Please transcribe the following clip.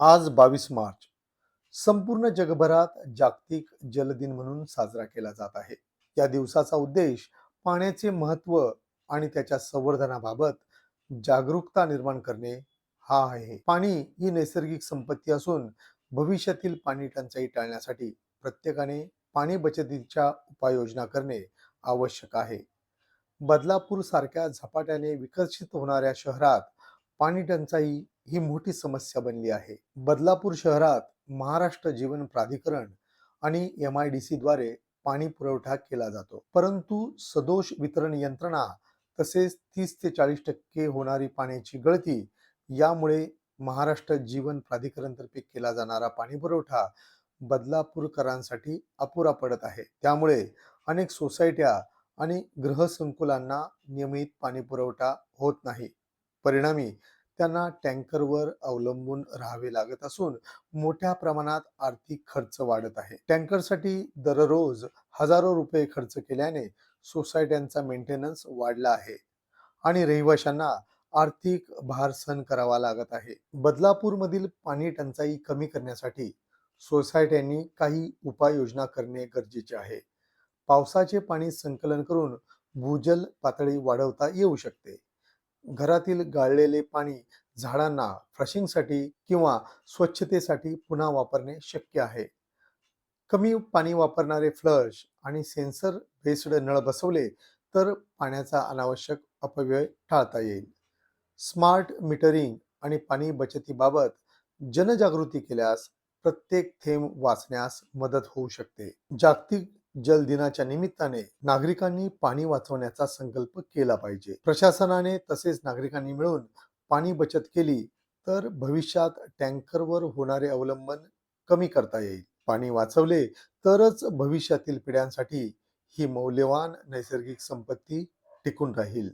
आज बावीस मार्च. संपूर्ण जगभरात जागतिक जल दिन म्हणून साजरा केला जात आहे. या दिवसाचा उद्देश पाण्याचे महत्त्व आणि त्याच्या संवर्धनाबाबत जागरूकता निर्माण करणे हा आहे. पाणी ही नैसर्गिक संपत्ती असून भविष्यातील पाणी टंचाई टाळण्यासाठी प्रत्येकाने पाणी बचतीच्या उपाययोजना करणे आवश्यक आहे. बदलापूर सारख्या झपाट्याने विकसित होणाऱ्या शहरात पाणी टंचाई ही मोठी समस्या बनली आहे. बदलापूर शहरात महाराष्ट्र जीवन प्राधिकरण आणि एम आय डी सी द्वारे पाणी पुरवठा केला जातो. परंतु सदोष वितरण यंत्रणा तसेच तीस ते चाळीस टक्के होणारी पाण्याची गळती यामुळे महाराष्ट्र जीवन प्राधिकरणतर्फे केला जाणारा पाणी पुरवठा बदलापूरकरांसाठी अपुरा पडत आहे. त्यामुळे अनेक सोसायट्या आणि गृहसंकुलांना नियमित पाणी पुरवठा होत नाही. परिणामी त्यांना टँकरवर अवलंबून राहावे लागत असून मोठ्या प्रमाणात आर्थिक खर्च वाढत आहे. टँकरसाठी दररोज हजारो रुपये खर्च केल्याने सोसायट्यांचा मेंटेनन्स वाढला आहे आणि रहिवाशांना आर्थिक भार सहन करावा लागत आहे. बदलापूरमधील पाणी टंचाई कमी करण्यासाठी सोसायट्यांनी काही उपाययोजना करणे गरजेचे आहे. पावसाचे पाणी संकलन करून भूजल पातळी वाढवता येऊ शकते. घरातील गाळलेले पाणी झाडांना फ्रशिंगसाठी किंवा स्वच्छतेसाठी पुन्हा वापरणे शक्य आहे. कमी पाणी वापरणारे फ्लश आणि सेन्सर बेस्ड नळ बसवले तर पाण्याचा अनावश्यक अपव्यय टाळता येईल. स्मार्ट मीटरिंग आणि पाणी बचतीबाबत जनजागृती केल्यास प्रत्येक थेंब वाचण्यास मदत होऊ शकते. जागतिक जल दिनाच्या निमित्ताने नागरिकांनी पाणी वाचवण्याचा संकल्प केला पाहिजे. प्रशासनाने तसेच नागरिकांनी मिळून पाणी बचत केली तर भविष्यात टँकरवर होणारे अवलंबन कमी करता येईल. पाणी वाचवले तरच भविष्यातील पिढ्यांसाठी ही मौल्यवान नैसर्गिक संपत्ती टिकून राहील.